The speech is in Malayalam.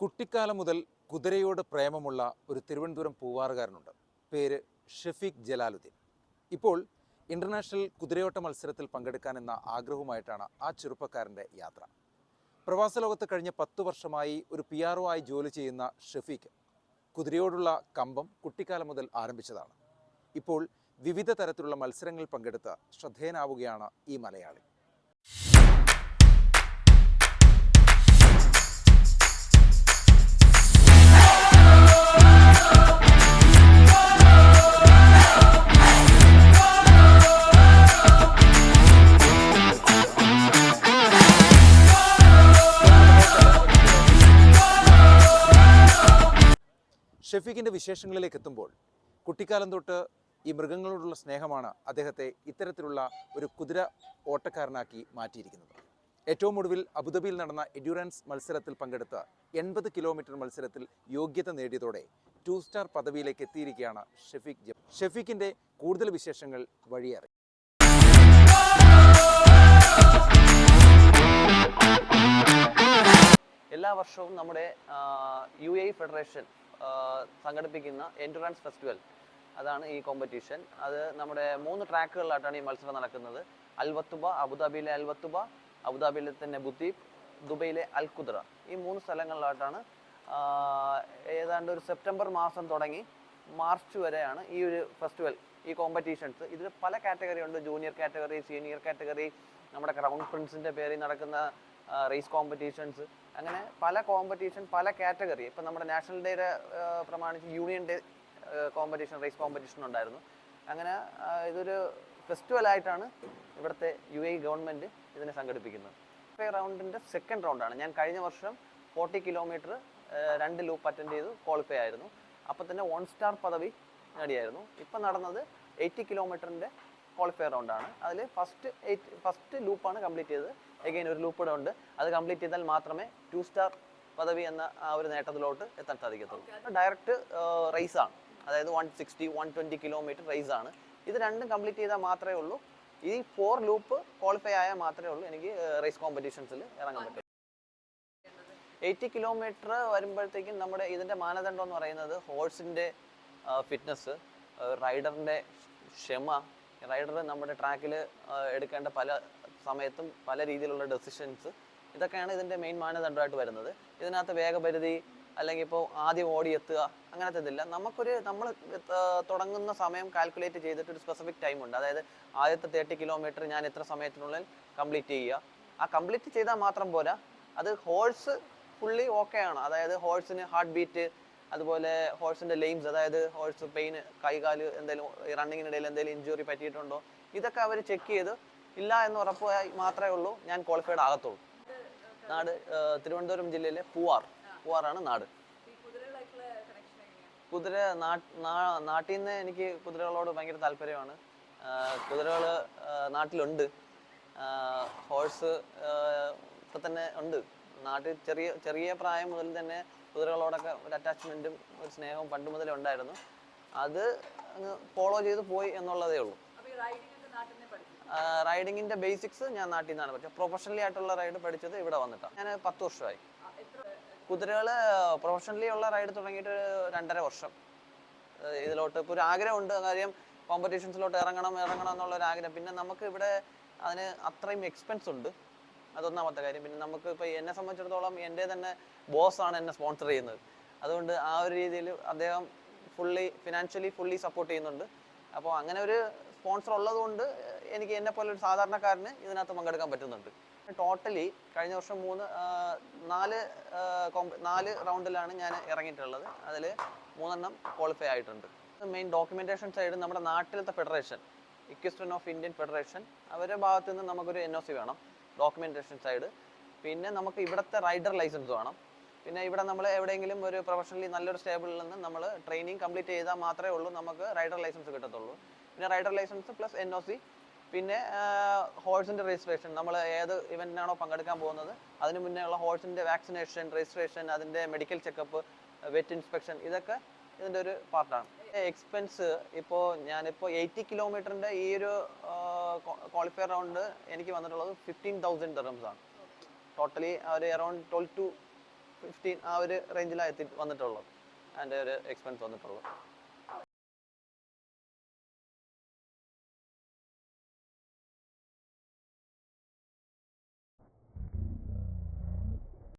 കുട്ടിക്കാലം മുതൽ കുതിരയോട് പ്രേമമുള്ള ഒരു തിരുവനന്തപുരം പൂവാറുകാരനുണ്ട്. പേര് ഷെഫീഖ് ജലാലുദ്ദീൻ. ഇപ്പോൾ ഇന്റർനാഷണൽ കുതിരയോട്ട മത്സരത്തിൽ പങ്കെടുക്കാനെന്ന ആഗ്രഹവുമായിട്ടാണ് ആ ചെറുപ്പക്കാരന്റെ യാത്ര. പ്രവാസ ലോകത്ത് കഴിഞ്ഞ പത്തു വർഷമായി ഒരു പി ആർ ആയി ജോലി ചെയ്യുന്ന ഷെഫീഖ് കുതിരയോടുള്ള കമ്പം കുട്ടിക്കാലം മുതൽ ആരംഭിച്ചതാണ്. ഇപ്പോൾ വിവിധ തരത്തിലുള്ള മത്സരങ്ങളിൽ പങ്കെടുത്ത് ശ്രദ്ധേയനാവുകയാണ് ഈ മലയാളി. ഷെഫീഖിന്റെ വിശേഷങ്ങളിലേക്ക് എത്തുമ്പോൾ കുട്ടിക്കാലം തൊട്ട് ഈ മൃഗങ്ങളോടുള്ള സ്നേഹമാണ് അദ്ദേഹത്തെ ഇത്തരത്തിലുള്ള ഒരു കുതിര ഓട്ടക്കാരനാക്കി മാറ്റിയിരിക്കുന്നത്. ഏറ്റവും ഒടുവിൽ അബുദാബിയിൽ നടന്ന എഡ്യൂറൻസ് മത്സരത്തിൽ പങ്കെടുത്ത എൺപത് കിലോമീറ്റർ മത്സരത്തിൽ യോഗ്യത നേടിയതോടെ ടു സ്റ്റാർ പദവിയിലേക്ക് എത്തിയിരിക്കുകയാണ് ഷെഫീഖ് ജബ് ഷെഫീഖിന്റെ കൂടുതൽ വിശേഷങ്ങൾ വഴിയേറി. എല്ലാ വർഷവും നമ്മുടെ യു എ ഫെഡറേഷൻ സംഘടിപ്പിക്കുന്ന എൻഡുറൻസ് ഫെസ്റ്റിവൽ അതാണ് ഈ കോമ്പറ്റീഷൻ അത് നമ്മുടെ മൂന്ന് ട്രാക്കുകളിലായിട്ടാണ് ഈ മത്സരം നടക്കുന്നത്. അൽവത്തുബ അബുദാബിയിലെ അൽവത്തുബ അബുദാബിയിലെ തന്നെ ബുദ്ദീപ് ദുബൈയിലെ അൽ കുദ്ര ഈ മൂന്ന് സ്ഥലങ്ങളിലായിട്ടാണ് ഏതാണ്ട് ഒരു സെപ്റ്റംബർ മാസം തുടങ്ങി മാർച്ച് വരെയാണ് ഈ ഒരു ഫെസ്റ്റിവൽ ഈ കോമ്പറ്റീഷൻസ് ഇതിൽ പല കാറ്റഗറി ഉണ്ട്. ജൂനിയർ കാറ്റഗറി സീനിയർ കാറ്റഗറി നമ്മുടെ ക്രൗൺ പ്രിൻസിന്റെ പേരിൽ നടക്കുന്ന റേസ് കോമ്പറ്റീഷൻസ് അങ്ങനെ പല കോമ്പറ്റീഷൻ പല കാറ്റഗറി ഇപ്പം നമ്മുടെ നാഷണൽ ഡേയുടെ പ്രമാണിച്ച് union day competition race competition ഉണ്ടായിരുന്നു. അങ്ങനെ ഇതൊരു ഫെസ്റ്റിവൽ ആയിട്ടാണ് ഇവിടുത്തെ യു എ ഗവൺമെന്റ് ഇതിനെ സംഘടിപ്പിക്കുന്നത്. ഫൈവ് റൗണ്ടിന്റെ സെക്കൻഡ് റൗണ്ടാണ് ഞാൻ കഴിഞ്ഞ വർഷം ഫോർട്ടി കിലോമീറ്റർ രണ്ട് ലൂപ്പ് അറ്റൻഡ് ചെയ്തു ക്വാളിഫൈ ആയിരുന്നു. അപ്പോൾ തന്നെ വൺ സ്റ്റാർ പദവി നേടിയായിരുന്നു. ഇപ്പം നടന്നത് എയ്റ്റി കിലോമീറ്ററിന്റെ ക്വാളിഫയർ റൗണ്ടാണ് അതിൽ ഫസ്റ്റ് എയ്റ്റ് ഫസ്റ്റ് ലൂപ്പാണ് കംപ്ലീറ്റ് ചെയ്തത്. എഗെയിൻ ഒരു ലൂപ്പ് കൂടെ ഉണ്ട് അത് കംപ്ലീറ്റ് ചെയ്താൽ മാത്രമേ ടു സ്റ്റാർ പദവി എന്ന ആ ഒരു നേട്ടത്തിലോട്ട് എത്താൻ സാധിക്കത്തുള്ളൂ. ഡയറക്റ്റ് റേസ് ആണ്. അതായത് one sixty one twenty kilometre race ആണ്. ഇത് രണ്ടും കംപ്ലീറ്റ് ചെയ്താൽ മാത്രമേ ഉള്ളൂ. ഈ ഫോർ ലൂപ്പ് ക്വാളിഫൈ ആയാൽ മാത്രമേ ഉള്ളൂ എനിക്ക് റേസ് കോമ്പറ്റീഷൻസിൽ ഇറങ്ങാൻ പറ്റും. എയ്റ്റി കിലോമീറ്റർ വരുമ്പോഴത്തേക്കും നമ്മുടെ ഇതിന്റെ മാനദണ്ഡം എന്ന് പറയുന്നത് ഹോഴ്സിന്റെ ഫിറ്റ്നസ് റൈഡറിന്റെ ക്ഷമ റൈഡർ നമ്മുടെ ട്രാക്കിൽ എടുക്കേണ്ട പല സമയത്തും പല രീതിയിലുള്ള ഡെസിഷൻസ് ഇതൊക്കെയാണ് ഇതിന്റെ മെയിൻ മാനദണ്ഡമായിട്ട് വരുന്നത്. ഇതിനകത്ത് വേഗപരിധി അല്ലെങ്കിൽ ഇപ്പോൾ ആദ്യം ഓടിയെത്തുക അങ്ങനത്തെ ഇതില്ല നമുക്കൊരു നമ്മൾ തുടങ്ങുന്ന സമയം കാൽക്കുലേറ്റ് ചെയ്തിട്ട് ഒരു സ്പെസിഫിക് ടൈം ഉണ്ട്. അതായത് ആദ്യത്തെ തേർട്ടി കിലോമീറ്റർ ഞാൻ എത്ര സമയത്തിനുള്ളിൽ കംപ്ലീറ്റ് ചെയ്യുക. ആ കംപ്ലീറ്റ് ചെയ്താൽ മാത്രം പോരാ. അത് ഹോഴ്സ് ഫുള്ളി ഓക്കെ ആണ്. അതായത് ഹോഴ്സിന് ഹാർട്ട് ബീറ്റ് അതുപോലെ ഹോഴ്സിന്റെ ലെയിംസ് അതായത് ഹോഴ്സ് പെയിൻ കൈകാൽ എന്തെങ്കിലും റണ്ണിങ്ങിനിടയിൽ എന്തെങ്കിലും ഇഞ്ചുറി പറ്റിയിട്ടുണ്ടോ? ഇതൊക്കെ അവർ ചെക്ക് ചെയ്ത് ഇല്ല എന്ന് ഉറപ്പായി മാത്രമേ ഉള്ളൂ. ഞാൻ ക്വാളിഫൈഡ് ആകത്തുള്ളൂ. നാട് തിരുവനന്തപുരം ജില്ലയിലെ പൂവാർ. പൂവാറാണ് നാട്. കുതിര നാട്ടിൽ നിന്ന് എനിക്ക് കുതിരകളോട് ഭയങ്കര താല്പര്യമാണ്. കുതിരകൾ നാട്ടിലുണ്ട്. ഹോഴ്സ് ഇപ്പം തന്നെ ഉണ്ട്. നാട്ടിൽ ചെറിയ ചെറിയ പ്രായം മുതൽ തന്നെ കുതിരകളോടൊക്കെ ഒരു അറ്റാച്ച്മെന്റും ഒരു സ്നേഹവും പണ്ട് മുതലേ ഉണ്ടായിരുന്നു. അത് അങ്ങ് ഫോളോ ചെയ്ത് പോയി എന്നുള്ളതേ ഉള്ളൂ. റൈഡിങ്ങിന്റെ ബേസിക്സ് ഞാൻ നാട്ടിൽ നിന്നാണ് പഠിച്ചത്. പ്രൊഫഷണലി ആയിട്ടുള്ള റൈഡ് പഠിച്ചത് ഇവിടെ വന്നിട്ടാണ്. ഞാൻ പത്ത് വർഷമായി. കുതിരകൾ പ്രൊഫഷണലി ഉള്ള റൈഡ് തുടങ്ങിയിട്ട് രണ്ടര വർഷം. ഇതിലോട്ട് ഇപ്പോൾ ഒരു ആഗ്രഹമുണ്ട്. കാര്യം കോമ്പറ്റീഷൻസിലോട്ട് ഇറങ്ങണം ഇറങ്ങണം എന്നുള്ള ഒരു ആഗ്രഹം. പിന്നെ നമുക്ക് ഇവിടെ അതിന് അത്രയും എക്സ്പെൻസ് ഉണ്ട്. അതൊന്നാമത്തെ കാര്യം. പിന്നെ നമുക്ക് ഇപ്പോൾ എന്നെ സംബന്ധിച്ചിടത്തോളം എന്റെ തന്നെ ബോസാണ് എന്നെ സ്പോൺസർ ചെയ്യുന്നത്. അതുകൊണ്ട് ആ ഒരു രീതിയിൽ അദ്ദേഹം ഫുള്ളി ഫിനാൻഷ്യലി ഫുള്ളി സപ്പോർട്ട് ചെയ്യുന്നുണ്ട്. അപ്പോൾ അങ്ങനെ ഒരു സ്പോൺസർ ഉള്ളതുകൊണ്ട് എനിക്ക് എന്നെ പോലെ ഒരു സാധാരണക്കാരന് ഇതിനകത്ത് പങ്കെടുക്കാൻ പറ്റുന്നുണ്ട്. ടോട്ടലി കഴിഞ്ഞ വർഷം മൂന്ന് നാല് നാല് റൗണ്ടിലാണ് ഞാൻ ഇറങ്ങിയിട്ടുള്ളത്. അതിൽ മൂന്നെണ്ണം ക്വാളിഫൈ ആയിട്ടുണ്ട്. മെയിൻ ഡോക്യുമെന്റേഷൻ സൈഡ് നമ്മുടെ നാട്ടിലത്തെ federation equestrian of Indian federation അവരുടെ ഭാഗത്തുനിന്ന് നമുക്കൊരു എൻ ഒ സി വേണം. ഡോക്യുമെന്റേഷൻ സൈഡ് പിന്നെ നമുക്ക് ഇവിടുത്തെ റൈഡർ ലൈസൻസ് വേണം. പിന്നെ ഇവിടെ നമ്മൾ എവിടെയെങ്കിലും ഒരു പ്രൊഫഷണലി നല്ലൊരു സ്റ്റേബിളിൽ നിന്ന് നമ്മൾ ട്രെയിനിങ് കംപ്ലീറ്റ് ചെയ്താൽ മാത്രമേ ഉള്ളൂ നമുക്ക് റൈഡർ ലൈസൻസ് കിട്ടത്തുള്ളൂ. പിന്നെ rider licence plus N O C പിന്നെ ഹോഴ്സിന്റെ രജിസ്ട്രേഷൻ നമ്മൾ ഏത് ഇവന്റിനാണോ പങ്കെടുക്കാൻ പോകുന്നത് അതിന് മുന്നേ ഉള്ള ഹോഴ്സിന്റെ വാക്സിനേഷൻ രജിസ്ട്രേഷൻ അതിന്റെ മെഡിക്കൽ ചെക്കപ്പ് വെറ്റ് ഇൻസ്പെക്ഷൻ ഇതൊക്കെ ഇതിന്റെ ഒരു പാർട്ടാണ് എക്സ്പെൻസ് ഇപ്പോൾ ഞാനിപ്പോൾ എയ്റ്റി കിലോമീറ്ററിന്റെ ഈ ഒരു ക്വാളിഫയർ റൗണ്ട് എനിക്ക് വന്നിട്ടുള്ളത് ഫിഫ്റ്റീൻ തൗസൻഡ് ഡെറംസ് ആണ്. ടോട്ടലി ഒരു അറൗണ്ട് ട്വൽവ് ടു ഫിഫ്റ്റീൻ ആ ഒരു റേഞ്ചിലാണ് എത്തി വന്നിട്ടുള്ളത്. അതിന്റെ ഒരു എക്സ്പെൻസ് വന്നിട്ടുള്ളത്.